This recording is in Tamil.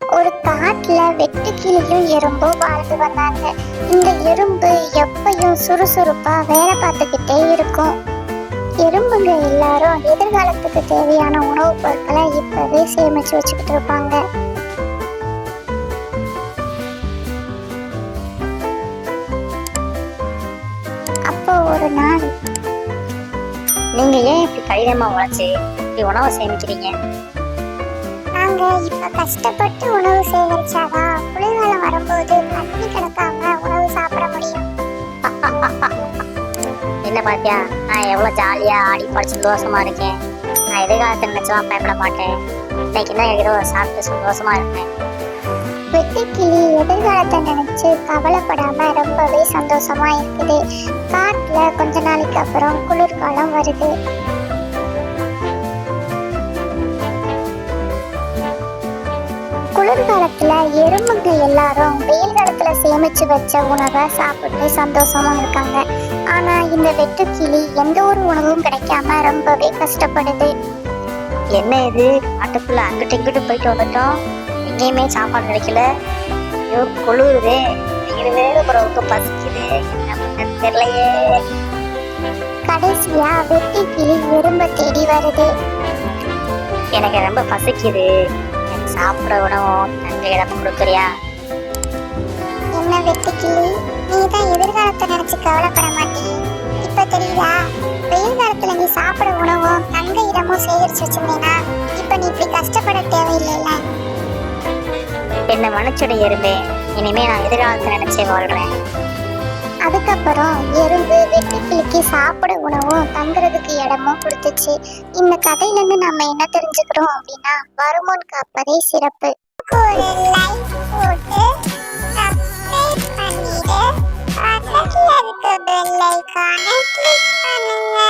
ஒரு காட்டுல வெட்டுக்கிளியும் எறும்பும் வாழ்ந்து வந்தாங்க. இந்த எறும்பு எப்பயும் சுறுசுறுப்பா வேலை பார்த்துக்கிட்டே இருக்கும். எறும்புங்க எல்லாரும் எதிர்காலத்துக்கு தேவையான உணவுப் பொருட்களை இப்பவே சேமிச்சு வச்சுக்கிட்டு இருப்பாங்க. அப்போ ஒரு நாள் நீங்க ஏன் இப்படி கடினமா உழைச்சு இப்படி உணவை சேமிக்கிறீங்க? நாங்க இப்ப கஷ்டப்பட்டு உணவு சேகரிச்சாதான் குளிர்காலம் வரும்போது பட்டினி கிடக்காம உணவு சாப்பிட முடியும். என்ன பாத்தியா? நான் எவ்வளவு ஜாலியா ஆடி பாடி சந்தோஷமா இருக்கேன். நான் எதிர்காலத்தை நினைச்சலாம் பயப்பட மாட்டேன். இன்னைக்கு என்ன ஏதோ சாப்பிட்டு சந்தோஷமா இருக்கேன் வெட்டுக்கிளி எதிர்காலத்தை நினைச்சு கவலைப்படாம ரொம்பவே சந்தோஷமா இருக்குது. காட்டுல கொஞ்ச நாளைக்கு அப்புறம் குளிர்காலம் வருது. குளிர்காலத்துல எறும்புங்க எல்லாரும் வெயில் காலத்துல சேமிச்சு வச்ச உணவை சாப்பிட்டு சந்தோஷமா இருக்காங்க. ஆனா இந்த வெட்டுக்கிளி எந்த ஒரு உணவும் கிடைக்காம ரொம்பவே கஷ்டப்படுது. என்ன இது? காட்டுக்குள்ள அங்கிட்டு இங்கிட்டு போயிட்டு வந்துட்டோம் எங்கேயுமே சாப்பாடு கிடைக்கல. ஐயோ குளிருதே. வெயிலுதே அப்புறம் பசிக்குது. என்ன தெரியலையே. கடைசியா வெட்டுக்கிளி எறும்ப தேடி வருது. எனக்கு ரொம்ப பசிக்குது. சாப்பிட உணவும் தங்க இடம் கொடுக்குறியா? என்ன வெட்டுக்கிளி? நீ தான் எதிர்காலத்தை நினைச்சு கவலைப்பட மாட்டே இப்ப தெரியுதா? வெயில் காலத்துல நீ சாப்பிட உணவும் தங்க இடமும் சேகரிச்சு வச்சிருந்தேனா? இப்ப நீ இப்படி கஷ்டப்பட தேவையில்லைல்ல. என்ன மன்னிச்சுடு எறும்பே இனிமே நான் எதிர்காலத்தை நினைச்சே வாழ்றேன். அதுக்கப்புறம் எறும்பு வெட்டுக்கிளிக்கு சாப்பிட உணவும் தங்குறதுக்கு இடமும் கொடுத்துச்சு. இந்த கதையிலேருந்து நம்ம என்ன தெரிஞ்சுக்கிறோம் அப்படின்னா வருமுன் காப்பதே சிறப்பு. ஒரு போட்டு சப்ஸ்கிரைப் பண்ணிட்டு பண்ணுங்க.